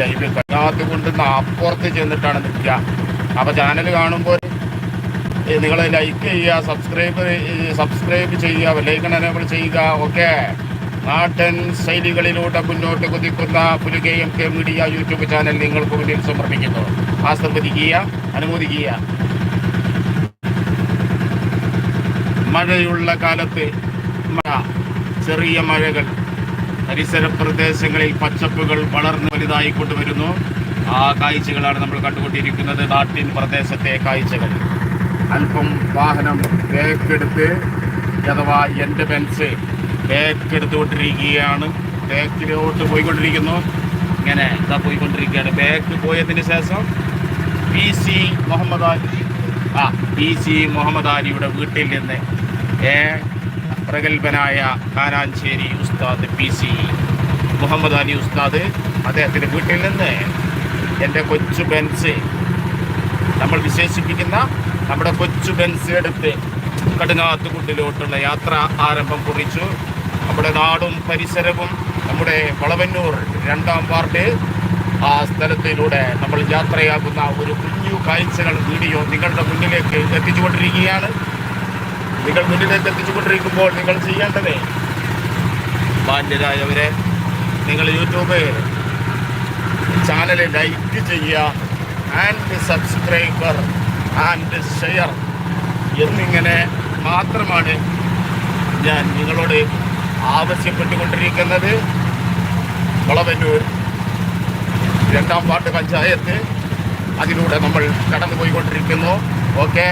Live കഴിയാത്ത കൊണ്ട് അപ്പുറത്ത് ചെന്നിട്ടാണ് നിൽക്കുക. അപ്പോൾ ചാനൽ കാണുമ്പോൾ നിങ്ങൾ ലൈക്ക് ചെയ്യുക സബ്സ്ക്രൈബ് സബ്സ്ക്രൈബ് ചെയ്യുക ലൈക്കൺ എനേബിൾ ചെയ്യുക ഓക്കെ നാട്ടൻ ശൈലികളിലൂടെ മുന്നോട്ട് കുതിക്കുന്ന പുലുകയും കെ മീഡിയ യൂട്യൂബ് ചാനൽ നിങ്ങൾക്ക് മുന്നിൽ സമർപ്പിക്കുന്നു. ആസ്വദിക്കുക അനുമോദിക്കുക. മഴയുള്ള കാലത്ത് ചെറിയ മഴകൾ പരിസര പ്രദേശങ്ങളിൽ പച്ചപ്പുകൾ വളർന്ന് വലുതായി കൊണ്ടുവരുന്നു. ആ കാഴ്ചകളാണ് നമ്മൾ കണ്ടുകൊണ്ടിരിക്കുന്നത്. നാട്ടിൻ പ്രദേശത്തെ കാഴ്ചകൾ. അല്പം വാഹനം തേക്കെടുത്ത് അഥവാ എന്റെ ബെൻസ് തേക്കെടുത്തുകൊണ്ടിരിക്കുകയാണ് തേക്കിലോട്ട് പോയിക്കൊണ്ടിരിക്കുന്നു. ഇങ്ങനെ ഇതാ പോയിക്കൊണ്ടിരിക്കുകയാണ്. ബേക്ക് പോയതിന് ശേഷം പി സി മുഹമ്മദ് അലി ആ പി സി മുഹമ്മദ് അലിയുടെ വീട്ടിൽ നിന്ന് പ്രഗത്ഭനായ കാനാഞ്ചേരി ഉസ്താദ് പി സി മുഹമ്മദ് അലി ഉസ്താദ് അദ്ദേഹത്തിന്റെ വീട്ടിൽ നിന്ന് എന്റെ കൊച്ചു ബെൻസ് നമ്മൾ വിശേഷിപ്പിക്കുന്ന നമ്മുടെ കൊച്ചു ബെൻസ് എടുത്ത് കടുങ്ങാത്തുകുണ്ടിലോട്ടുള്ള യാത്ര ആരംഭം കുറിച്ചു. നമ്മുടെ നാടും പരിസരവും നമ്മുടെ വളവന്നൂർ രണ്ടാം വാർഡ്. ആ സ്ഥലത്തിലൂടെ നമ്മൾ യാത്രയാകുന്ന ഒരു കുഞ്ഞു കാഴ്ചകൾ വീഡിയോ നിങ്ങളുടെ മുന്നിലേക്ക് എത്തിച്ചുകൊണ്ടിരിക്കുകയാണ്. നിങ്ങൾ മുന്നിലേക്ക് എത്തിച്ചുകൊണ്ടിരിക്കുമ്പോൾ നിങ്ങൾ ചെയ്യേണ്ടതേ ബാല്യരായവരെ നിങ്ങൾ യൂട്യൂബ് ചാനൽ ലൈക്ക് ചെയ്യുക ആൻഡ് സബ്സ്ക്രൈബർ ആൻഡ് ഷെയർ എന്നിങ്ങനെ മാത്രമാണ് ഞാൻ നിങ്ങളോട് ആവശ്യപ്പെട്ടുകൊണ്ടിരിക്കുന്നത്. വളവന്നൂർ രണ്ടാം പാട്ട് പഞ്ചായത്ത് അതിലൂടെ നമ്മൾ കടന്നുപോയിക്കൊണ്ടിരിക്കുന്നു. ഓക്കെ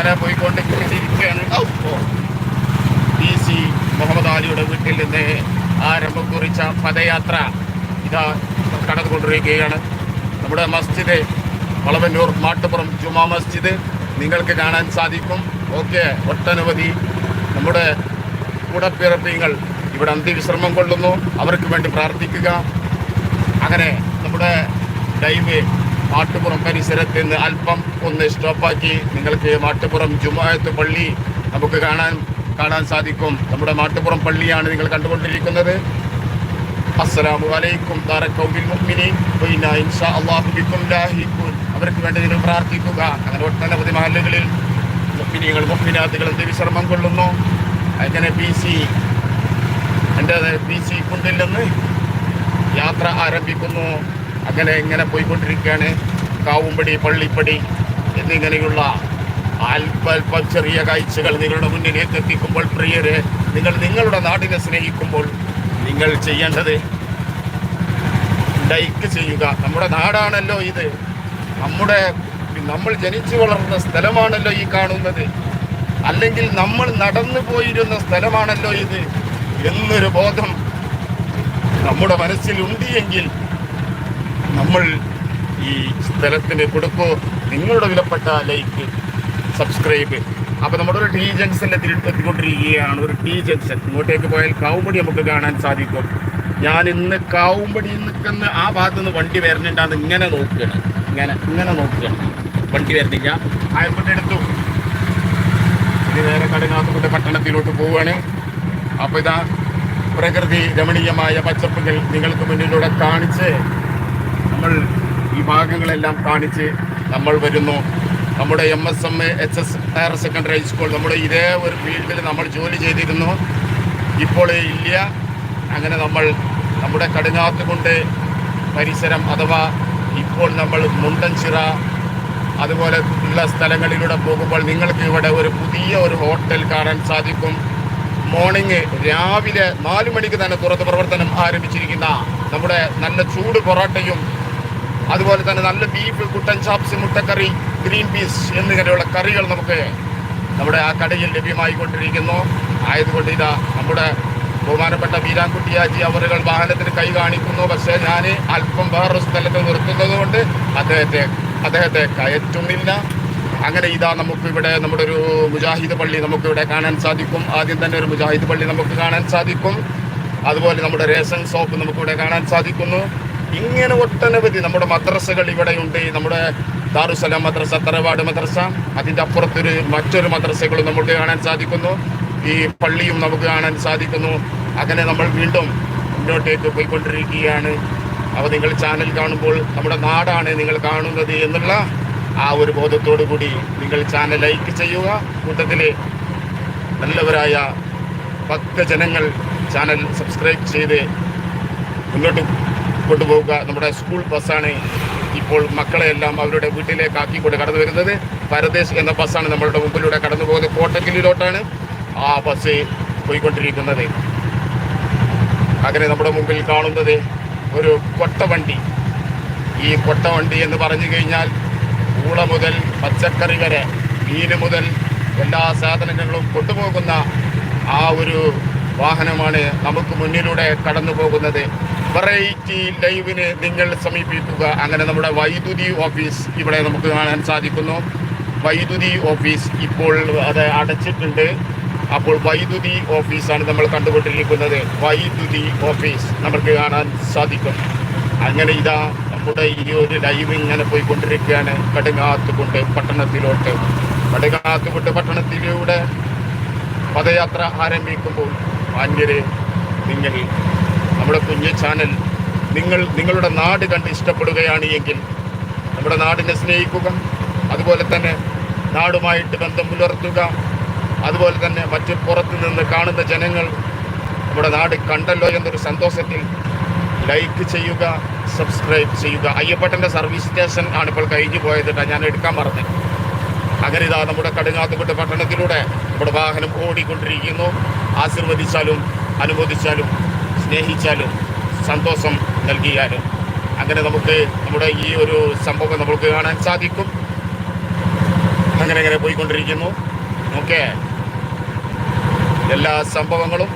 അങ്ങനെ പോയിക്കൊണ്ടിരിക്കുകയാണ്. പി സി മുഹമ്മദ് അലിയുടെ വീട്ടിൽ നിന്ന് ആരംഭം കുറിച്ച പദയാത്ര ഇതാ കടന്നുകൊണ്ടിരിക്കുകയാണ്. നമ്മുടെ മസ്ജിദ് വളവന്നൂർ മാട്ടുപുറം ജുമാ മസ്ജിദ് നിങ്ങൾക്ക് കാണാൻ സാധിക്കും. ഓക്കെ ഒട്ടനവധി നമ്മുടെ കൂടപ്പിറപ്പിങ്ങൾ ഇവിടെ അന്ത്യവിശ്രമം കൊള്ളുന്നു. അവർക്ക് വേണ്ടി പ്രാർത്ഥിക്കുക. അങ്ങനെ നമ്മുടെ ലൈവ് മാട്ടുപുറം പരിസരത്ത് നിന്ന് അല്പം ഒന്ന് സ്റ്റോപ്പാക്കി നിങ്ങൾക്ക് മാട്ടുപുറം ജുമായത്ത് പള്ളി നമുക്ക് കാണാൻ കാണാൻ സാധിക്കും. നമ്മുടെ മാട്ടുപുറം പള്ളിയാണ് നിങ്ങൾ കണ്ടുകൊണ്ടിരിക്കുന്നത്. അസ്സലാമു അലൈക്കും. അവർക്ക് വേണ്ടി നിങ്ങൾ പ്രാർത്ഥിക്കുക. അങ്ങനെ ഒട്ടനവധി മഹല്ലുകളിൽ മുഅ്മിനീങ്ങൾ എന്ത് വിശ്രമം കൊള്ളുന്നു? അങ്ങനെ പി സി എന്റെ പി സി കുണ്ടിൽ നിന്ന് യാത്ര ആരംഭിക്കുന്നു. അങ്ങനെ ഇങ്ങനെ പോയിക്കൊണ്ടിരിക്കുകയാണ്. കാവുംപടി പള്ളിപ്പടി എന്നിങ്ങനെയുള്ള അല്പല്പം ചെറിയ കാഴ്ചകൾ നിങ്ങളുടെ മുന്നിലേക്ക് എത്തിക്കുമ്പോൾ പ്രിയരെ നിങ്ങൾ നിങ്ങളുടെ നാടിനെ സ്നേഹിക്കുമ്പോൾ നിങ്ങൾ ചെയ്യേണ്ടത് ലൈക്ക് ചെയ്യുക. നമ്മുടെ നാടാണല്ലോ ഇത്. നമ്മുടെ നമ്മൾ ജനിച്ചു വളർന്ന സ്ഥലമാണല്ലോ ഈ കാണുന്നത്. അല്ലെങ്കിൽ നമ്മൾ നടന്നു പോയിരുന്ന സ്ഥലമാണല്ലോ ഇത്. എന്നൊരു ബോധം നമ്മുടെ മനസ്സിൽ ഉണ്ട് എങ്കിൽ നമ്മൾ ഈ സ്ഥലത്തിന് കൊടുക്കൂ നിങ്ങളുടെ വിലപ്പെട്ട ലൈക്ക് സബ്സ്ക്രൈബ് അപ്പോൾ നമ്മുടെ ഒരു ടി ജംഗ്ഷന്റെ തിരിച്ചെത്തിക്കൊണ്ടിരിക്കുകയാണ് ഒരു ടി ജംഗ്ഷൻ ഇങ്ങോട്ടേക്ക് പോയാൽ കാവുമ്പടി നമുക്ക് കാണാൻ സാധിക്കും. ഞാൻ ഇന്ന് കാവുമ്പടി നിൽക്കുന്ന ആ ഭാഗത്ത് നിന്ന് വണ്ടി വരുന്നുണ്ടാന്ന് ഇങ്ങനെ നോക്കുകയാണ്. ഇങ്ങനെ ഇങ്ങനെ നോക്കുകയാണ്. വണ്ടി വരുന്നില്ല. ആയപ്പോട്ട് എടുത്തു. ഇനി നേരെ കടുങ്ങാത്തുകൊണ്ട് പട്ടണത്തിലോട്ട് പോവുകയാണ്. അപ്പോൾ ഇതാ പ്രകൃതി രമണീയമായ പച്ചപ്പുകൾ നിങ്ങൾക്ക് മുന്നിലൂടെ കാണിച്ച് നമ്മൾ ഈ ഭാഗങ്ങളെല്ലാം കാണിച്ച് നമ്മൾ വരുന്നു. നമ്മുടെ M S M H S higher secondary high school നമ്മുടെ ഇതേ ഒരു ഫീൽഡിൽ നമ്മൾ ജോലി ചെയ്തിരുന്നു. ഇപ്പോൾ ഇല്ല. അങ്ങനെ നമ്മൾ നമ്മുടെ കടുങ്ങാത്തുകൊണ്ട് പരിസരം അഥവാ ഇപ്പോൾ നമ്മൾ മുണ്ടൻചിറ അതുപോലെ ഉള്ള സ്ഥലങ്ങളിലൂടെ പോകുമ്പോൾ നിങ്ങൾക്ക് ഇവിടെ ഒരു പുതിയ ഒരു ഹോട്ടൽ കാണാൻ സാധിക്കും. മോർണിംഗ് രാവിലെ നാല് മണിക്ക് തന്നെ തുറന്ന് പ്രവർത്തനം ആരംഭിച്ചിരിക്കുന്ന നമ്മുടെ നല്ല ചൂട് പൊറോട്ടയും അതുപോലെ തന്നെ നല്ല ബീഫ് കുട്ടൻ ചാപ്സ് മുട്ടക്കറി ഗ്രീൻ പീസ് എന്നിങ്ങനെയുള്ള കറികൾ നമുക്ക് നമ്മുടെ ആ കടയിൽ ലഭ്യമായി കൊണ്ടിരിക്കുന്നു ആയതുകൊണ്ട് ഇതാ നമ്മുടെ ബഹുമാനപ്പെട്ട വീരാൻകുട്ടിയാജി അവറുകൾ വാഹനത്തിന് കൈ കാണിക്കുന്നു. പക്ഷേ ഞാൻ അല്പം വേറൊരു സ്ഥലത്ത് നിർത്തുന്നത് കൊണ്ട് അദ്ദേഹത്തെ അദ്ദേഹത്തെ കയറ്റുന്നില്ല. അങ്ങനെ ഇതാ നമുക്കിവിടെ നമ്മുടെ ഒരു മുജാഹിദ് പള്ളി നമുക്കിവിടെ കാണാൻ സാധിക്കും. ആദ്യം തന്നെ ഒരു മുജാഹിദ് പള്ളി നമുക്ക് കാണാൻ സാധിക്കും. അതുപോലെ നമ്മുടെ റേഷൻ ഷോപ്പ് നമുക്കിവിടെ കാണാൻ സാധിക്കുന്നു. ഇങ്ങനെ ഒട്ടനവധി നമ്മുടെ മദ്രസകൾ ഇവിടെയുണ്ട്. നമ്മുടെ ദാറുസലാം മദ്രസ തറവാട് മദ്രസ. അതിന്റെ അപ്പുറത്തൊരു മറ്റൊരു മദ്രസകളും നമുക്ക് കാണാൻ സാധിക്കുന്നു. ഈ പള്ളിയും നമുക്ക് കാണാൻ സാധിക്കുന്നു. അങ്ങനെ നമ്മൾ വീണ്ടും മുന്നോട്ടേക്ക് പോയിക്കൊണ്ടിരിക്കുകയാണ്. അപ്പോൾ നിങ്ങൾ ചാനൽ കാണുമ്പോൾ നമ്മുടെ നാടാണ് നിങ്ങൾ കാണുന്നത് എന്നുള്ള ആ ഒരു ബോധത്തോടു കൂടി നിങ്ങൾ ചാനൽ ലൈക്ക് ചെയ്യുക. കൂട്ടത്തിൽ നല്ലവരായ ഭക്തജനങ്ങൾ ചാനൽ സബ്സ്ക്രൈബ് ചെയ്ത് മുന്നോട്ട് കൊണ്ടുപോവുക. നമ്മുടെ സ്കൂൾ ബസ്സാണ് ഇപ്പോൾ മക്കളെ എല്ലാം അവരുടെ വീട്ടിലേക്ക് ആക്കിക്കൊണ്ട് കടന്നു വരുന്നത്. പരദേശ് എന്ന ബസ്സാണ് നമ്മളുടെ മുമ്പിലൂടെ കടന്നു പോകുന്നത്. കോട്ടക്കലിലോട്ടാണ് ആ ബസ് പോയിക്കൊണ്ടിരിക്കുന്നത്. അങ്ങനെ നമ്മുടെ മുമ്പിൽ കാണുന്നത് ഒരു കൊട്ടവണ്ടി. ഈ കൊട്ടവണ്ടി എന്ന് പറഞ്ഞു കഴിഞ്ഞാൽ ഊള മുതൽ പച്ചക്കറി വരെ മീന് മുതൽ എല്ലാ സാധനങ്ങളും കൊണ്ടുപോകുന്ന ആ ഒരു വാഹനമാണ് നമുക്ക് മുന്നിലൂടെ കടന്നു പോകുന്നത്. വെറൈറ്റി ലൈവിന് നിങ്ങൾ സമീപിക്കുക. അങ്ങനെ നമ്മുടെ വൈദ്യുതി ഓഫീസ് ഇവിടെ നമുക്ക് കാണാൻ സാധിക്കുന്നു. വൈദ്യുതി ഓഫീസ് ഇപ്പോൾ അത് അടച്ചിട്ടുണ്ട്. അപ്പോൾ വൈദ്യുതി ഓഫീസാണ് നമ്മൾ കണ്ടുകൊണ്ടിരിക്കുന്നത്. വൈദ്യുതി ഓഫീസ് നമുക്ക് കാണാൻ സാധിക്കും. അങ്ങനെ ഇതാ നമ്മുടെ ഈ ഒരു ലൈവ് ഇങ്ങനെ പോയിക്കൊണ്ടിരിക്കുകയാണ്. കടുങ്ങാത്തുകൊണ്ട് പട്ടണത്തിലോട്ട്. കടുങ്ങാത്തുകൊണ്ട് പട്ടണത്തിലൂടെ പദയാത്ര ആരംഭിക്കുമ്പോൾ മാന്യരെ നിങ്ങൾ നമ്മുടെ കുഞ്ഞ് ചാനൽ നിങ്ങൾ നിങ്ങളുടെ നാട് കണ്ട് ഇഷ്ടപ്പെടുകയാണ് എങ്കിൽ നമ്മുടെ നാടിനെ സ്നേഹിക്കുക അതുപോലെ തന്നെ നാടുമായിട്ട് ബന്ധം പുലർത്തുക അതുപോലെ തന്നെ മറ്റ് പുറത്തു നിന്ന് കാണുന്ന ജനങ്ങൾ നമ്മുടെ നാട് കണ്ടല്ലോ എന്നൊരു സന്തോഷത്തിൽ ലൈക്ക് ചെയ്യുക സബ്സ്ക്രൈബ് ചെയ്യുക. അയ്യപ്പട്ടന്റെ സർവീസ് സ്റ്റേഷൻ ആണ് ഇപ്പോൾ കഴിഞ്ഞു പോയത് ഞാൻ എടുക്കാൻ പറഞ്ഞത് അങ്ങനെ ഇതാ നമ്മുടെ കടുങ്ങാത്തുപെട്ട പട്ടണത്തിലൂടെ നമ്മുടെ വാഹനം ഓടിക്കൊണ്ടിരിക്കുന്നു. ആശീർവദിച്ചാലും അനുമോദിച്ചാലും സ്നേഹിച്ചാലും സന്തോഷം നൽകിയാലും. അങ്ങനെ നമുക്ക് നമ്മുടെ ഈ ഒരു സംഭവം നമുക്ക് കാണാൻ സാധിക്കും. അങ്ങനെ അങ്ങനെ പോയിക്കൊണ്ടിരിക്കുന്നു. ഓക്കെ എല്ലാ സംഭവങ്ങളും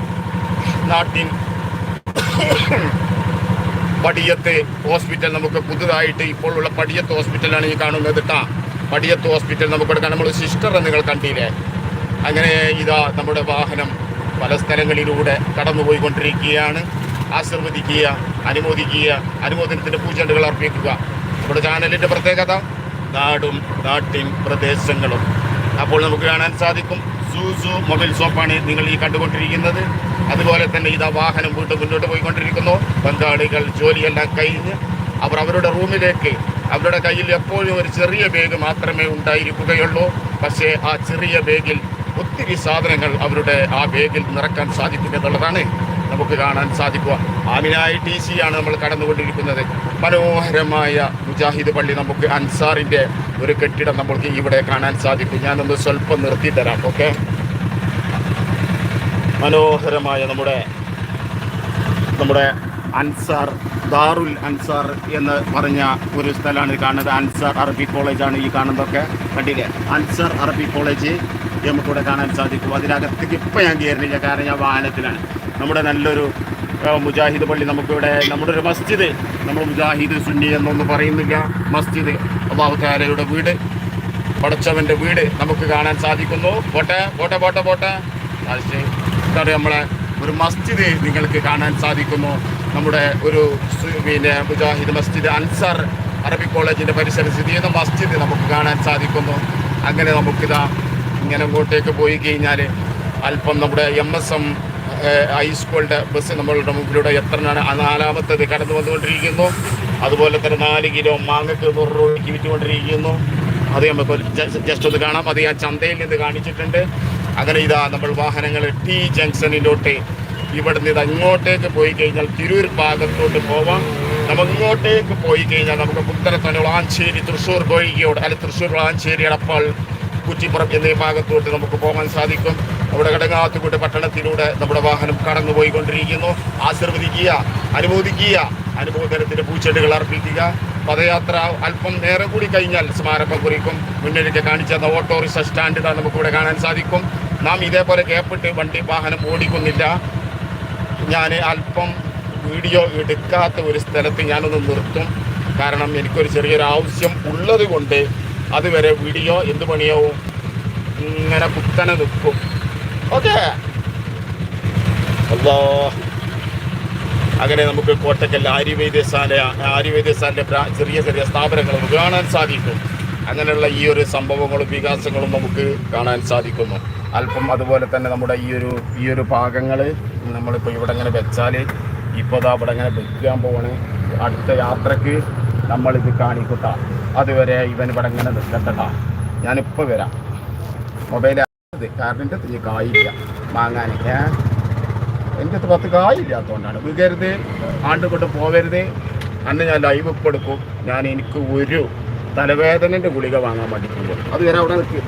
നാട്ടിൻ പടിയത്ത് ഹോസ്പിറ്റൽ നമുക്ക് പുതുതായിട്ട് ഇപ്പോൾ ഉള്ള പടിയത്ത് ഹോസ്പിറ്റലാണ് ഈ കാണുന്നത് കേട്ടാ പടിയത്ത് ഹോസ്പിറ്റൽ നമുക്ക് എടുക്കാം നമ്മൾ സിസ്റ്റർ നിങ്ങൾ കണ്ടില്ലേ? അങ്ങനെ ഇതാ നമ്മുടെ വാഹനം. പല സ്ഥലങ്ങളിലൂടെ കടന്നുപോയിക്കൊണ്ടിരിക്കുകയാണ്. ആശീർവദിക്കുക അനുമോദിക്കുക അനുമോദനത്തിന്റെ പൂച്ചെണ്ടുകൾ അർപ്പിക്കുക. നമ്മുടെ ചാനലിന്റെ പ്രത്യേകത നാടും നാട്ടിൻ പ്രദേശങ്ങളും. അപ്പോൾ നമുക്ക് കാണാൻ സാധിക്കും സൂസു മൊബൈൽ ഷോപ്പാണ് നിങ്ങൾ ഈ കണ്ടുകൊണ്ടിരിക്കുന്നത്. അതുപോലെ തന്നെ ഇതാ വാഹനം വീണ്ടും മുന്നോട്ട് പോയിക്കൊണ്ടിരിക്കുന്നു. പങ്കാളികൾ ജോലിയെല്ലാം കഴിഞ്ഞ് അവർ അവരുടെ റൂമിലേക്ക് അവരുടെ കയ്യിൽ എപ്പോഴും ഒരു ചെറിയ ബാഗ് മാത്രമേ ഉണ്ടായിരിക്കുകയുള്ളൂ. പക്ഷേ ആ ചെറിയ ബാഗിൽ ഒത്തിരി സാധനങ്ങൾ അവരുടെ ആ വേഗിൽ നിറക്കാൻ സാധിക്കും എന്നുള്ളതാണ് നമുക്ക് കാണാൻ സാധിക്കുക. ആമിനായി ടി സി ആണ് നമ്മൾ കടന്നുകൊണ്ടിരിക്കുന്നത്. മനോഹരമായ മുജാഹിദ് പള്ളി നമുക്ക് അൻസാറിന്റെ ഒരു കെട്ടിടം നമുക്ക് ഇവിടെ കാണാൻ സാധിക്കും. ഞാനൊന്ന് സ്വല്പം നിർത്തി തരാം ഓക്കെ? മനോഹരമായ നമ്മുടെ നമ്മുടെ അൻസാർ ദാറുൽ അൻസാർ എന്ന് പറഞ്ഞ ഒരു സ്ഥലമാണ് കാണുന്നത്. അൻസാർ അറബി കോളേജാണ് ഈ കാണുന്നതൊക്കെ. കണ്ടില്ലേ? അൻസാർ അറബി കോളേജ് നമുക്കിവിടെ കാണാൻ സാധിക്കും. അതിനകത്തേക്ക് ഇപ്പം ഞാൻ കയറുന്നില്ല കാരണം ഞാൻ വാഹനത്തിലാണ്. നമ്മുടെ നല്ലൊരു മുജാഹിദ് പള്ളി നമുക്കിവിടെ നമ്മുടെ ഒരു മസ്ജിദ്. നമ്മൾ മുജാഹിദ് സുന്നി എന്നൊന്നും പറയുന്നില്ല. മസ്ജിദ് അള്ളാഹു വീട് പടച്ചവന്റെ വീട് നമുക്ക് കാണാൻ സാധിക്കുന്നു. പോട്ടെ പോട്ടെ പോട്ടെ പോട്ടെ. ഇതാണ് നമ്മളെ ഒരു മസ്ജിദ് നിങ്ങൾക്ക് കാണാൻ സാധിക്കുന്നു. നമ്മുടെ ഒരു പിന്നെ മുജാഹിദ് മസ്ജിദ് അൻസാർ അറബി കോളേജിന്റെ പരിസരം സ്ഥിതി ചെയ്യുന്ന മസ്ജിദ് നമുക്ക് കാണാൻ സാധിക്കുന്നു? അങ്ങനെ നമുക്കിതാ ഇങ്ങനെ അങ്ങോട്ടേക്ക് പോയി കഴിഞ്ഞാൽ അല്പം നമ്മുടെ എം എസ് എം ഹൈസ്കൂളിന്റെ ബസ് നമ്മളുടെ മുമ്പിലൂടെ എത്രയാണ് നാലാമത്തത് കടന്നു വന്നുകൊണ്ടിരിക്കുന്നു. അതുപോലെ തന്നെ നാല് കിലോ മാങ്ങക്ക് നൂറ് രൂപയ്ക്ക് വിറ്റുകൊണ്ടിരിക്കുന്നു. അത് നമുക്ക് ജസ്റ്റ് ഒന്ന് കാണാം. അത് ഞാൻ ചന്തയിൽ നിന്ന് കാണിച്ചിട്ടുണ്ട്. അങ്ങനെ ഇതാ നമ്മൾ വാഹനങ്ങൾ ടി ജംഗ്ഷനിലോട്ട് ഇവിടുന്ന് ഇത് അങ്ങോട്ടേക്ക് പോയി കഴിഞ്ഞാൽ തിരൂർ ഭാഗത്തോട്ട് പോവാം. നമ്മൾ ഇങ്ങോട്ടേക്ക് പോയി കഴിഞ്ഞാൽ നമുക്ക് പുത്തനത്തന്നെ വളാഞ്ചേരി തൃശ്ശൂർ കോഴിക്കോട് അല്ല തൃശ്ശൂർ വളാഞ്ചേരി എടപ്പാൾ കുറ്റിപ്പുറം എന്നീ ഭാഗത്തോട്ട് നമുക്ക് പോകാൻ സാധിക്കും. അവിടെ കടങ്ങാത്തുകൂട്ട് പട്ടണത്തിലൂടെ നമ്മുടെ വാഹനം കടന്നുപോയിക്കൊണ്ടിരിക്കുന്നു. ആശീർവദിക്കുക അനുമോദിക്കുക അനുമോദനത്തിന്റെ പൂച്ചെണ്ടുകൾ അർപ്പിക്കുക. പദയാത്ര അല്പം നേരം കൂടി കഴിഞ്ഞാൽ സ്മാരകം കുറിക്കും. കാണിച്ച ഓട്ടോറിക്ഷ സ്റ്റാൻഡ് നമുക്കിവിടെ കാണാൻ സാധിക്കും. നാം ഇതേപോലെ കേപ്പിട്ട് വണ്ടി വാഹനം ഓടിക്കുന്നില്ല. ഞാൻ അല്പം വീഡിയോ എടുക്കാത്ത ഒരു സ്ഥലത്ത് ഞാനൊന്ന് നിർത്തും. കാരണം എനിക്കൊരു ചെറിയൊരു ആവശ്യം ഉള്ളത് കൊണ്ട് അതുവരെ വീഡിയോ എന്ത് പണിയാവും ഇങ്ങനെ കുത്തനെ നിൽക്കും ഓക്കെ. അല്ലോ അങ്ങനെ നമുക്ക് കോട്ടക്കൽ ആര്യവൈദ്യശാല ആര്യവൈദ്യശാലയുടെ ചെറിയ ചെറിയ സ്ഥാപനങ്ങൾ നമുക്ക് കാണാൻ സാധിക്കും. അങ്ങനെയുള്ള ഈ ഒരു സംഭവങ്ങളും വികാസങ്ങളും നമുക്ക് കാണാൻ സാധിക്കുന്നു. അല്പം അതുപോലെ തന്നെ നമ്മുടെ ഈ ഒരു ഈ ഒരു ഭാഗങ്ങൾ നമ്മളിപ്പോൾ ഇവിടെ ഇങ്ങനെ വെച്ചാൽ ഇപ്പോൾ അവിടെ ഇങ്ങനെ വെക്കാൻ പോവാണ്. അടുത്ത യാത്രയ്ക്ക് നമ്മളിത് കാണിക്കുട്ട. അതുവരെ ഇവൻ ഇവിടെ ഇങ്ങനെ നിൽക്കട്ടട്ടാ ഞാനിപ്പോൾ വരാം. മൊബൈൽ കാരണം എന്റെ അടുത്ത് കായില്ല വാങ്ങാൻ എന്റെ അടുത്ത് പത്ത് കായില്ലാത്തതുകൊണ്ടാണ് വികരുത് ആണ്ട് കൊണ്ട് പോകരുത് അന്ന് ഞാൻ ലൈവ് ഇപ്പം എടുക്കും. ഞാൻ എനിക്ക് ഒരു തലവേദനന്റെ ഗുളിക വാങ്ങാൻ വേണ്ടി പോകും അത് വരെ അവിടെ നിൽക്കും.